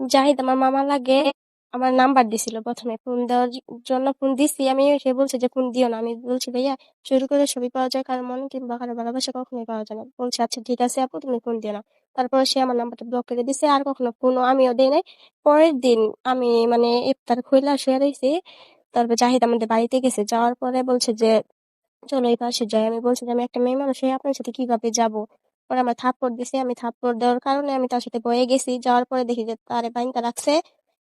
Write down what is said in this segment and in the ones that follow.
জাহিদ আমার মামা লাগে আমার নাম্বার দিছিল প্রথমে। ফোন দেওয়ার জন্য ফোন দিছি। আমি সে বলছে যে, ফোন দিও না। আমি বলছি, ভাইয়া চুরি করে ছবি পাওয়া যায় কারও মন কিংবা কারও ভালোবাসা কখনোই পাওয়া যায় না। বলছে আচ্ছা ঠিক আছে আপু, তুমি ফোন দিও না। তারপর সে আমার নাম্বারটা ব্লক করে দিছে। আর কখনো ফোনও আমিও দেই নাই। পরের দিন আমি মানে ইফতার খুইলা শুয়ে রয়েছি তারপর জাহিদ আমাদের বাড়িতে গেছে। যাওয়ার পরে বলছে যে, চলো এই পাশে যাই। আমি বলছি যে, আমি একটা মেয়ে মানুষ আপনার সাথে কীভাবে যাব? পরে আমার থাপ্পড় দিছে, আমি থাপ্পড় দেওয়ার কারণে আমি তার সাথে বয়ে গেছি। যাওয়ার পরে দেখি যে তারে বাইনটা রাখছে।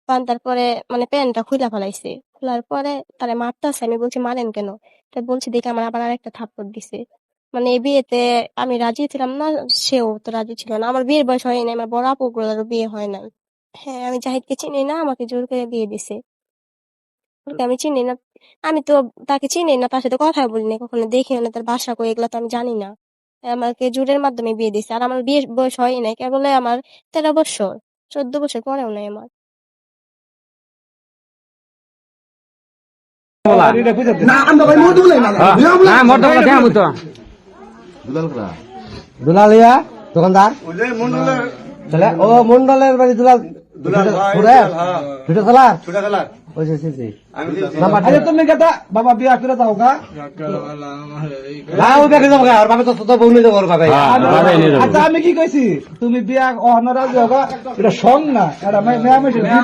বান্ধার পরে মানে প্যান্টটা খুইলা ফেলাইছে। খোলার পরে তারে মারতাছে। আমি বলছি, মারেন কেন? তো বলছি, দেখে আমার আবার আরেকটা থাপ্পড় দিছে। মানে এই বিয়েতে আমি রাজি ছিলাম না, সেও তো রাজি ছিল না। আমার বিয়ের বয়স হয়নি আমার বড় আপুগুলোর বিয়ে হয় নাই। হ্যাঁ আমি জাহিদকে চিনি না, আমাকে জোর করে বিয়ে দিছে। আমি চিনি না। আমি তো তাকে চিনি না, তার সাথে কথা বলিনি কখনো দেখিও না তার বাসা কই, এগুলো তো আমি জানি না। আমাকে জোরের মাধ্যমে বিয়ে দিছে। আর আমার বিয়ে বয়স হয় নাই কেবল আমার তেরো বছর চোদ্দ বছর পরেও নাই আমার। না আমরা ভাই মধু নাই না না মোটা কথা দেখাবো তো। দুলালিয়া দোকানদার? ও মন্ডলের বাড়ি দুলাল হ্যাঁ। ছোটা আরে তুমি বাবা বিয়া করে দাও কা না ও দেখে যাব আর বাবা তো তো বউ নিয়ে যাব বাবা আচ্ছা আমি কি কইছি? তুমি বিয়া অনারাজ হোক এটা সং না এটা মেয়ে মেয়ে